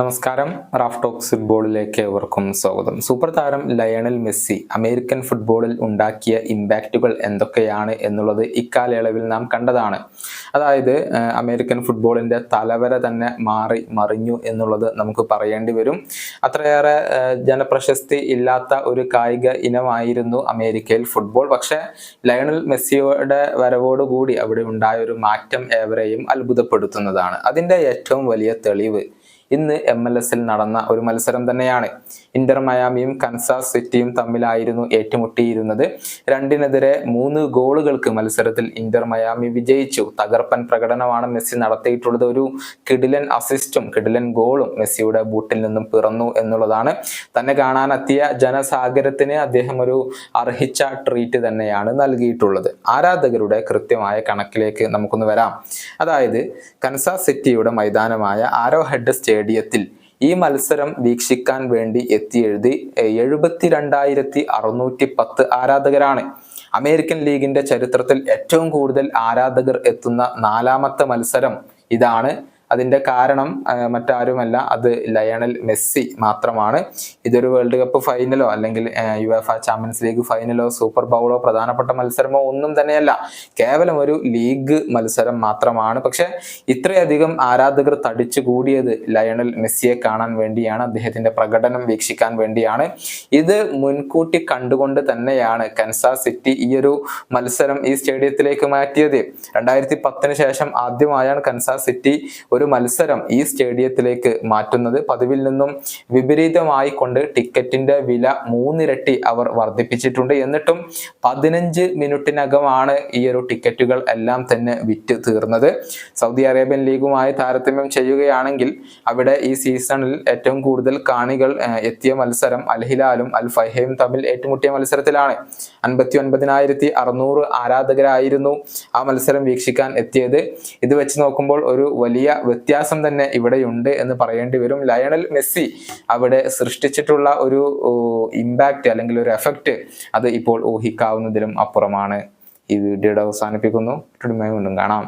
നമസ്കാരം. Raf talks ഫുട്ബോളിലേക്ക് ഏവർക്കും സ്വാഗതം. സൂപ്പർ താരം ലയണൽ മെസ്സി അമേരിക്കൻ ഫുട്ബോളിൽ ഉണ്ടാക്കിയ ഇമ്പാക്റ്റുകൾ എന്തൊക്കെയാണ് എന്നുള്ളത് ഇക്കാലയളവിൽ നാം കണ്ടതാണ്. അതായത് അമേരിക്കൻ ഫുട്ബോളിന്റെ തലവര തന്നെ മാറി മറിഞ്ഞു എന്നുള്ളത് നമുക്ക് പറയേണ്ടി വരും. അത്രയേറെ ജനപ്രശസ്തി ഇല്ലാത്ത ഒരു കായിക ഇനമായിരുന്നു അമേരിക്കയിൽ ഫുട്ബോൾ. പക്ഷേ ലയണൽ മെസ്സിയുടെ വരവോടുകൂടി അവിടെ ഉണ്ടായ ഒരു മാറ്റം ഏവരെയും അത്ഭുതപ്പെടുത്തുന്നതാണ്. അതിന്റെ ഏറ്റവും വലിയ തെളിവ് ഇന്ന് എം എൽ എസിൽ നടന്ന ഒരു മത്സരം തന്നെയാണ്. ഇന്റർ മയാമിയും കൻസാസ് സിറ്റിയും തമ്മിലായിരുന്നു ഏറ്റുമുട്ടിയിരുന്നത്. രണ്ടിനെതിരെ മൂന്ന് ഗോളുകൾക്ക് മത്സരത്തിൽ ഇന്റർ മയാമി വിജയിച്ചു. തകർപ്പൻ പ്രകടനമാണ് മെസ്സി നടത്തിയിട്ടുള്ളത്. ഒരു കിടിലൻ അസിസ്റ്റും കിടിലൻ ഗോളും മെസ്സിയുടെ ബൂട്ടിൽ നിന്നും പിറന്നു എന്നുള്ളതാണ്. തന്നെ കാണാനെത്തിയ ജനസാഗരത്തിന് അദ്ദേഹം ഒരു അർഹിച്ച ട്രീറ്റ് തന്നെയാണ് നൽകിയിട്ടുള്ളത്. ആരാധകരുടെ കൃത്യമായ കണക്കിലേക്ക് നമുക്കൊന്ന് വരാം. അതായത് കൻസാസ് സിറ്റിയുടെ മൈതാനമായ ആരോ ഹെഡ് സ്റ്റേഡിയത്തിൽ ഈ മത്സരം വീക്ഷിക്കാൻ വേണ്ടി എത്തിയെഴുതി എഴുപത്തി രണ്ടായിരത്തി അറുന്നൂറ്റി പത്ത് ആരാധകരാണ്. അമേരിക്കൻ ലീഗിന്റെ ചരിത്രത്തിൽ ഏറ്റവും കൂടുതൽ ആരാധകർ എത്തുന്ന നാലാമത്തെ മത്സരം ഇതാണ്. അതിന്റെ കാരണം മറ്റാരുമല്ല. അത് ലയണൽ മെസ്സി മാത്രമാണ്. ഇതൊരു വേൾഡ് കപ്പ് ഫൈനലോ അല്ലെങ്കിൽ യു യുഎഫ ചാമ്പ്യൻസ് ലീഗ് ഫൈനലോ സൂപ്പർ ബൗളോ പ്രധാനപ്പെട്ട മത്സരമോ ഒന്നും തന്നെയല്ല. കേവലം ഒരു ലീഗ് മത്സരം മാത്രമാണ്. പക്ഷെ ഇത്രയധികം ആരാധകർ തടിച്ചു കൂടിയത് ലയണൽ മെസ്സിയെ കാണാൻ വേണ്ടിയാണ് അദ്ദേഹത്തിന്റെ പ്രകടനം വീക്ഷിക്കാൻ വേണ്ടിയാണ്. ഇത് മുൻകൂട്ടി കണ്ടുകൊണ്ട് തന്നെയാണ് കൻസാസ് സിറ്റി ഈ ഒരു മത്സരം ഈ സ്റ്റേഡിയത്തിലേക്ക് മാറ്റിയത്. രണ്ടായിരത്തി പത്തിന് ശേഷം ആദ്യമായാണ് കൻസാസ് സിറ്റി ഒരു മത്സരം ഈ സ്റ്റേഡിയത്തിലേക്ക് മാറ്റുന്നത്. പതിവിൽ നിന്നും വിപരീതമായി കൊണ്ട് ടിക്കറ്റിന്റെ വില മൂന്നിരട്ടി അവർ വർദ്ധിപ്പിച്ചിട്ടുണ്ട്. എന്നിട്ടും പതിനഞ്ച് മിനിറ്റിനകമാണ് ഈ ഒരു ടിക്കറ്റുകൾ എല്ലാം തന്നെ വിറ്റ് തീർന്നത്. സൗദി അറേബ്യൻ ലീഗുമായി താരതമ്യം ചെയ്യുകയാണെങ്കിൽ അവിടെ ഈ സീസണിൽ ഏറ്റവും കൂടുതൽ കാണികൾ എത്തിയ മത്സരം അൽഹിലാലും അൽ ഫൈഹയും തമ്മിൽ ഏറ്റുമുട്ടിയ മത്സരത്തിലാണ്. അൻപത്തി ഒൻപതിനായിരത്തി അറുന്നൂറ് ആരാധകരായിരുന്നു ആ മത്സരം വീക്ഷിക്കാൻ എത്തിയത്. ഇത് വെച്ച് നോക്കുമ്പോൾ ഒരു വലിയ വ്യത്യാസം തന്നെ ഇവിടെയുണ്ട് എന്ന് പറയേണ്ടി വരും. ലയണൽ മെസ്സി അവിടെ സൃഷ്ടിച്ചിട്ടുള്ള ഒരു ഇമ്പാക്റ്റ് അല്ലെങ്കിൽ ഒരു എഫക്റ്റ് അത് ഇപ്പോൾ ഊഹിക്കാവുന്നതിലും അപ്പുറമാണ്. ഈ വീഡിയോയുടെ അവസാനിപ്പിക്കുന്നു. വീണ്ടും കാണാം.